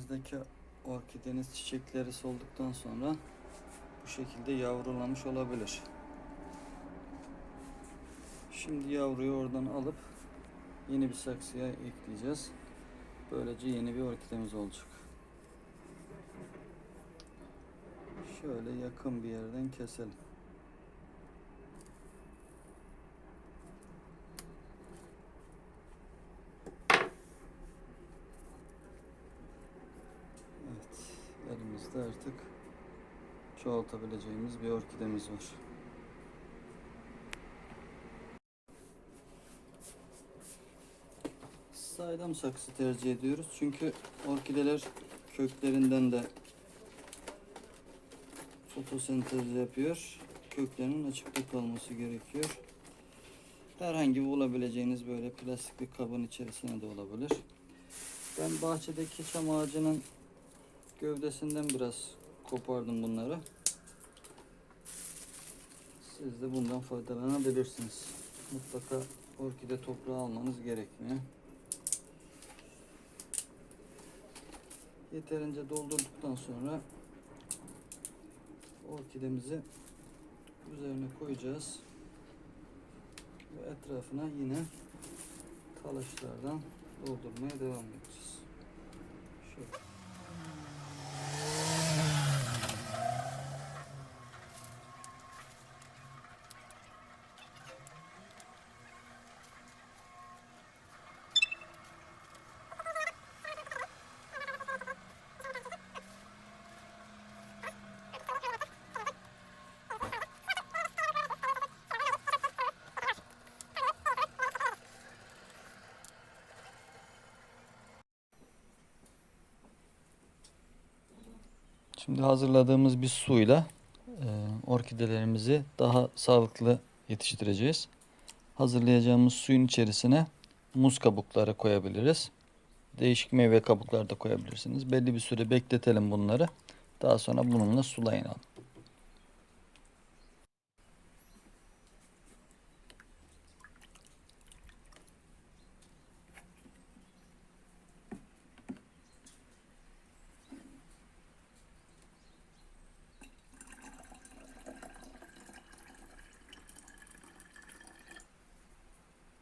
Elinizdeki orkideniz çiçekleri solduktan sonra bu şekilde yavrulamış olabilir. Şimdi yavruyu oradan alıp yeni bir saksıya ekleyeceğiz. Böylece yeni bir orkidemiz olacak. Şöyle yakın bir yerden keselim. Evet, elimizde artık çoğaltabileceğimiz bir orkidemiz var. Saydam saksı tercih ediyoruz çünkü orkideler köklerinden de fotosentez yapıyor. Köklerinin açıkta kalması gerekiyor. Herhangi bulabileceğiniz böyle plastik bir kabın içerisine de olabilir. Ben bahçedeki çam ağacının gövdesinden biraz kopardım bunları. Siz de bundan faydalanabilirsiniz. Mutlaka orkide toprağı almanız gerekmiyor. Yeterince doldurduktan sonra orkidemizi üzerine koyacağız. Ve etrafına yine talaşlardan doldurmaya devam edeceğiz. Şöyle. Şimdi hazırladığımız bir suyla e, orkidelerimizi daha sağlıklı yetiştireceğiz. Hazırlayacağımız suyun içerisine muz kabukları koyabiliriz. Değişik meyve kabukları da koyabilirsiniz. Belli bir süre bekletelim bunları. Daha sonra bununla sulayın.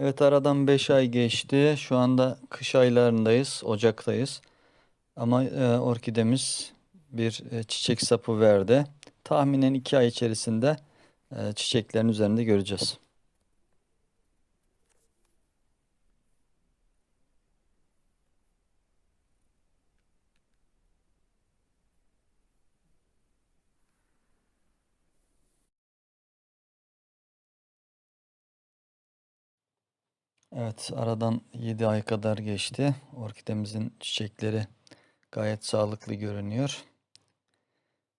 Evet aradan 5 ay geçti. Şu anda kış aylarındayız. Ocak'tayız. Ama e, orkidemiz bir e, çiçek sapı verdi. Tahminen 2 ay içerisinde e, çiçeklerin üzerinde göreceğiz. Evet, aradan 7 ay kadar geçti. Orkidemizin çiçekleri gayet sağlıklı görünüyor.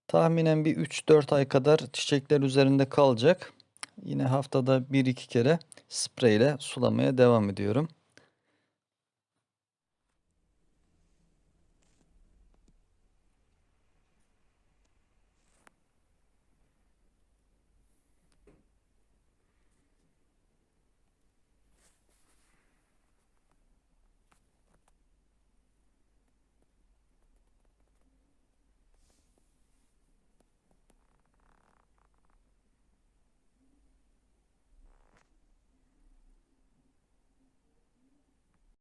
Tahminen bir 3-4 ay kadar çiçekler üzerinde kalacak. Yine haftada 1-2 kere spreyle sulamaya devam ediyorum.